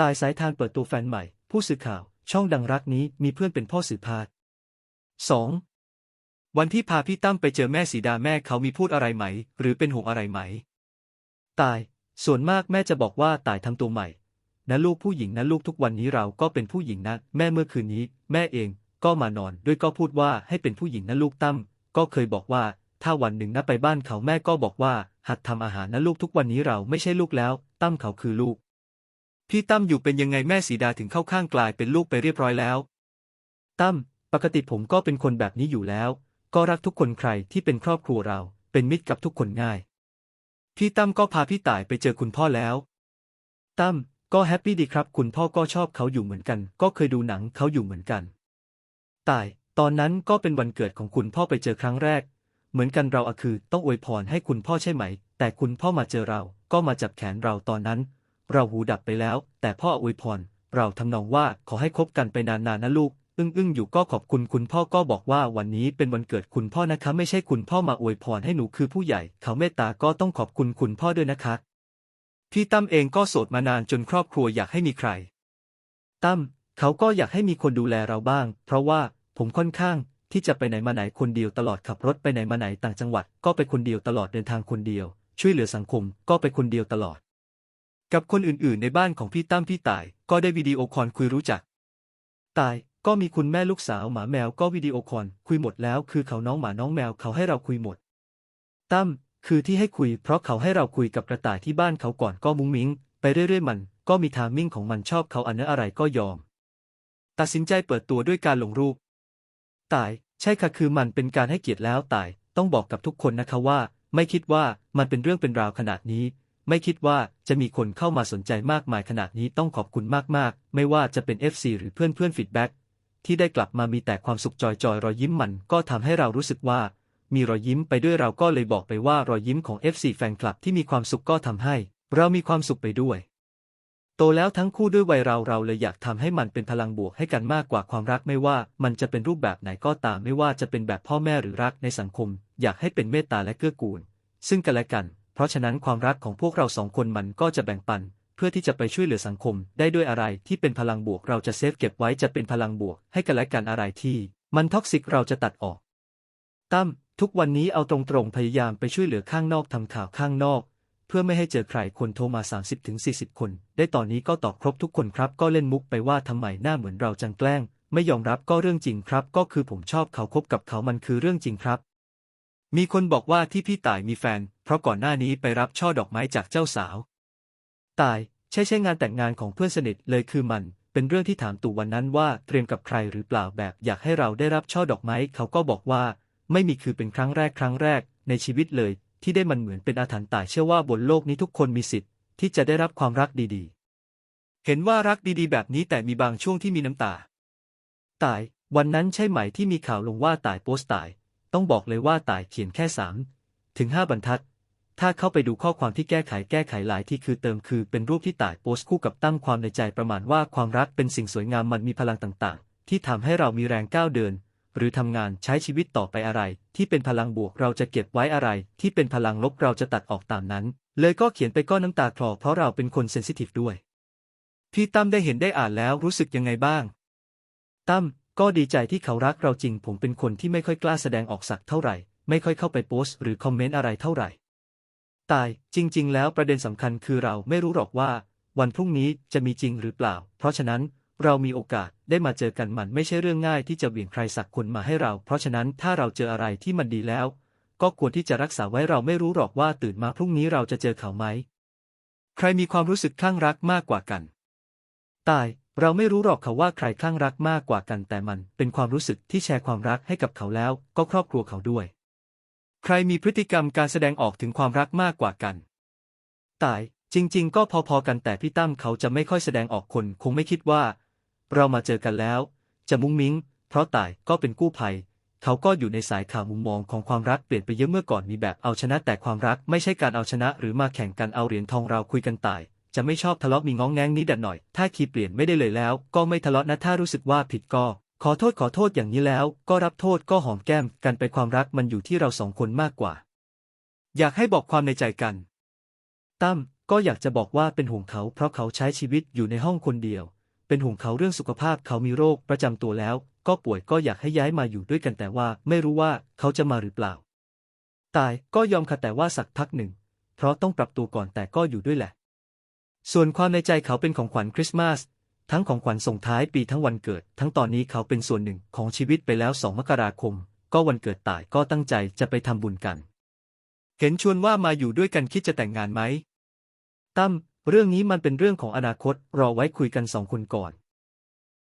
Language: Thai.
ตายสายทานเปิดตัวแฟนใหม่ ผู้สื่อข่าว ช่องดังรักนี้มีเพื่อนเป็นพ่อสื่อพาด 2. วันที่พาพี่ตั้มไปเจอแม่สีดาแม่เขามีพูดอะไรไหม หรือเป็นห่วงอะไรไหม ตาย ส่วนมากแม่จะบอกว่าตายทำตัวใหม่ นะลูกผู้หญิงนะลูกทุกวันนี้เราก็เป็นผู้หญิงนะ แม่เมื่อคืนนี้ แม่เองก็มานอน ด้วยก็พูดว่าให้เป็นผู้หญิงนะลูกตั้มก็เคยบอกว่า ถ้าวันหนึ่งนะไปบ้านเขาแม่ก็บอกว่า หัดทำอาหารนะลูกทุกวันนี้เราไม่ใช่ลูกแล้ว ตั้มเขาคือลูก พี่ตั้มอยู่เป็นยังไงแม่สีดาถึงเข้าข้างกลายเป็นลูกไปเรียบร้อยแล้ว ตั้ม ปกติผมก็เป็นคนแบบนี้อยู่แล้ว ก็รักทุกคนใครที่เป็นครอบครัวเรา เป็นมิตรกับทุกคนง่าย พี่ตั้มก็พาพี่ต่ายไปเจอคุณพ่อแล้ว ตั้ม ก็แฮปปี้ดีครับ คุณพ่อก็ชอบเขาอยู่เหมือนกัน ก็เคยดูหนังเขาอยู่เหมือนกัน ต่าย ตอนนั้นก็เป็นวันเกิดของคุณพ่อไปเจอครั้งแรก เหมือนกันเราอะคือ ต้องอวยพรให้คุณพ่อใช่ไหม แต่คุณพ่อมาเจอเรา ก็มาจับแขนเราตอนนั้น เราหูดับไปแล้ว แต่พ่ออวยพร เราทำนองว่าขอให้คบกันไปนานๆนะลูก อึ้งอึ้งอยู่ก็ขอบคุณคุณพ่อก็บอกว่าวันนี้เป็นวันเกิดคุณพ่อนะคะ ไม่ใช่คุณพ่อมาอวยพรให้หนูคือผู้ใหญ่ เขาเมตตาก็ต้องขอบคุณคุณพ่อด้วยนะคะพี่ตั้มเองก็โสดมานานจนครอบครัวอยากให้มีใคร ตั้มเขาก็อยากให้มีคนดูแลเราบ้าง เพราะว่าผมค่อนข้างที่จะไปไหนมาไหนคนเดียวตลอดขับรถไปไหนมาไหนต่างจังหวัด ก็ไปคนเดียวตลอดเดินทางคนเดียว ช่วยเหลือสังคมก็ไปคนเดียวตลอด กับคนอื่นๆ ในบ้านของพี่ตั้มพี่ต่าย ก็ได้วิดีโอคอลคุยรู้จัก ตายก็มีคุณแม่ลูกสาวหมาแมวก็วิดีโอคอลคุยหมดแล้ว คือเขาน้องหมาน้องแมวเขาให้เราคุยหมด ตั้มคือที่ให้คุย เพราะเขาให้เราคุยกับกระต่ายที่บ้านเขาก่อนก็มุ้งมิ้ง ไปเรื่อยๆมัน ก็มีทามมิ่งของมันชอบเขาอันนั้นอะไรก็ยอม ตัดสินใจเปิดตัวด้วยการลงรูป ตาย ใช่ค่ะคือมันเป็นการให้เกียรติแล้วตาย ต้องบอกกับทุกคนนะคะว่า ไม่คิดว่ามันเป็นเรื่องเป็นราวขนาดนี้ ไม่คิดว่าจะมีคนเข้ามาสนใจมากมายขนาดนี้ต้องขอบคุณมากๆ ไม่ว่าจะเป็น FC หรือเพื่อนเพื่อนฟีดแบ็กที่ได้กลับมามีแต่ความสุขจอยจอยรอยยิ้มมันก็ทำให้เรารู้สึกว่า มีรอยยิ้มไปด้วยเราก็เลยบอกไปว่ารอยยิ้มของ FC แฟนคลับที่มีความสุขก็ทำให้ เรามีความสุขไปด้วย โตแล้วทั้งคู่ด้วยวัยเราเราเลยอยากทำให้มันเป็นพลังบวกให้กันมากกว่าความรักไม่ว่ามันจะเป็นรูปแบบไหนก็ตามไม่ว่าจะเป็นแบบพ่อแม่หรือรักในสังคม อยากให้เป็นเมตตาและเกื้อกูล ซึ่งกันและกัน เพราะฉะนั้นความรักของพวกเราสองคนมันก็จะแบ่งปัน เพื่อที่จะไปช่วยเหลือสังคม ได้ด้วยอะไรที่เป็นพลังบวก เราจะเซฟเก็บไว้จะเป็นพลังบวก ให้กันและกันอะไรที่ มันท็อกซิกเราจะตัดออกตั้มทุกวันนี้เอาตรงๆพยายามไปช่วยเหลือข้างนอกทำข่าวข้างนอก เพื่อไม่ให้เจอใครคนโทรมา 30-40 คน ได้ตอนนี้ก็ตอบครบทุกคนครับ ก็เล่นมุกไปว่าทำไมหน้าเหมือนเราจังแกล้ง ไม่ยอมรับก็เรื่องจริงครับ ก็คือผมชอบเขาคบกับเขามันคือเรื่องจริงครับ มีคนบอกว่าที่พี่ต่ายมีแฟน เพราะก่อนหน้านี้ไปรับช่อดอกไม้จากเจ้าสาว ตาย ใช่ใช่งานแต่งงานของเพื่อนสนิทเลยคือมัน เป็นเรื่องที่ถามตู่วันนั้นว่าเตรียมกับใครหรือเปล่าแบบ อยากให้เราได้รับช่อดอกไม้เขาก็บอกว่า ไม่มีคือเป็นครั้งแรกครั้งแรก ในชีวิตเลย ที่ได้มันเหมือนเป็นอาถรรพ์ตายเชื่อว่าบนโลกนี้ทุกคนมีสิทธิ์ที่จะได้รับความรักดีๆ เห็นว่ารักดีๆ แบบนี้แต่มีบางช่วงที่มีน้ำตา ตาย วันนั้นใช่ไหมที่มีข่าวลงว่าตายโพสต์ตาย ต้องบอกเลยว่าตายเขียนแค่สามถึงห้าบรรทัด ถ้าเข้าไปดูข้อความที่แก้ไขแก้ไขหลายที่คือเติมคือเป็นรูปที่ตายโพสคู่กับตั้งความในใจประมาณว่าความรักเป็นสิ่งสวยงามมันมีพลังต่างๆ ที่ทำให้เรามีแรงก้าวเดิน หรือทำงานใช้ชีวิตต่อไปอะไร ที่เป็นพลังบวกเราจะเก็บไว้อะไร ที่เป็นพลังลบเราจะตัดออกตามนั้น เลยก็เขียนไปก็น้ำตาคลอเพราะเราเป็นคนเซนซิทีฟด้วยพี่ตั้มได้เห็นได้อ่านแล้วรู้สึกยังไงบ้าง ตั้มก็ดีใจที่เขารักเราจริงผมเป็นคนที่ไม่ค่อยกล้าแสดงออกสักเท่าไหร่ ไม่ค่อยเข้าไปโพสต์หรือคอมเมนต์อะไรเท่าไหร่ ตาย จริง ๆ แล้วประเด็นสำคัญคือเราไม่รู้หรอกว่า วันพรุ่งนี้จะมีจริงหรือเปล่า เพราะฉะนั้นเรามีโอกาสได้มาเจอกันมันไม่ใช่เรื่องง่ายที่จะเหวี่ยงใครสักคนมาให้เรา เพราะฉะนั้นถ้าเราเจออะไรที่มันดีแล้ว ก็ควรที่จะรักษาไว้เราไม่รู้หรอกว่าตื่นมาพรุ่งนี้เราจะเจอเขาไหม ใครมีความรู้สึกคลั่งรักมากกว่ากัน ตาย เราไม่รู้หรอกเขาว่าใครคลั่งรักมากกว่ากันแต่มันเป็นความรู้สึกที่แชร์ความรักให้กับเขาแล้ว ก็ครอบครัวเขาด้วย ใครมีพฤติกรรมการแสดงออกถึงความรักมากกว่ากัน ตาย จริง ๆ ก็พอๆกันแต่พี่ตั้มเขาจะไม่ค่อยแสดงออกคนคงไม่คิดว่า เรามาเจอกันแล้ว จะมุ้งมิ้ง เพราะตายก็เป็นกู้ภัย เขาก็อยู่ในสายข่าวมุมมองของความรักเปลี่ยนไปเยอะเมื่อก่อนมีแบบเอาชนะแต่ความรักไม่ใช่การเอาชนะ หรือมาแข่งกันเอาเหรียญทองเราคุยกันตาย จะไม่ชอบทะเลาะมีง้องแง้งนิดหน่อย ถ้าคีเปลี่ยนไม่ได้เลยแล้ว ก็ไม่ทะเลาะนะถ้ารู้สึกว่าผิดก็ ขอโทษขอโทษอย่างนี้แล้ว ก็รับโทษก็หอมแก้มกันไปความรักมันอยู่ที่เราสองคนมากกว่า อยากให้บอกความในใจกัน ตั้มก็อยากจะบอกว่าเป็นห่วงเขา เพราะเขาใช้ชีวิตอยู่ในห้องคนเดียว เป็นห่วงเขาเรื่องสุขภาพเขามีโรคประจำตัวแล้ว ก็ป่วยก็อยากให้ย้ายมาอยู่ด้วยกันแต่ว่าไม่รู้ว่าเขาจะมาหรือเปล่า ตายก็ยอมค่ะแต่ว่าสักพักหนึ่ง เพราะต้องปรับตัวก่อนแต่ก็อยู่ด้วยแหละ ส่วนความในใจเขาเป็นของขวัญคริสต์มาส ทั้งของขวัญส่งท้ายปีทั้งวันเกิด ทั้งตอนนี้เขาเป็นส่วนหนึ่งของชีวิตไปแล้วสองมกราคม ก็วันเกิดตายก็ตั้งใจจะไปทำบุญกัน เห็นชวนว่ามาอยู่ด้วยกันคิดจะแต่งงานไหมตั้มเรื่องนี้มันเป็นเรื่องของอนาคตรอไว้คุยกันสองคนก่อน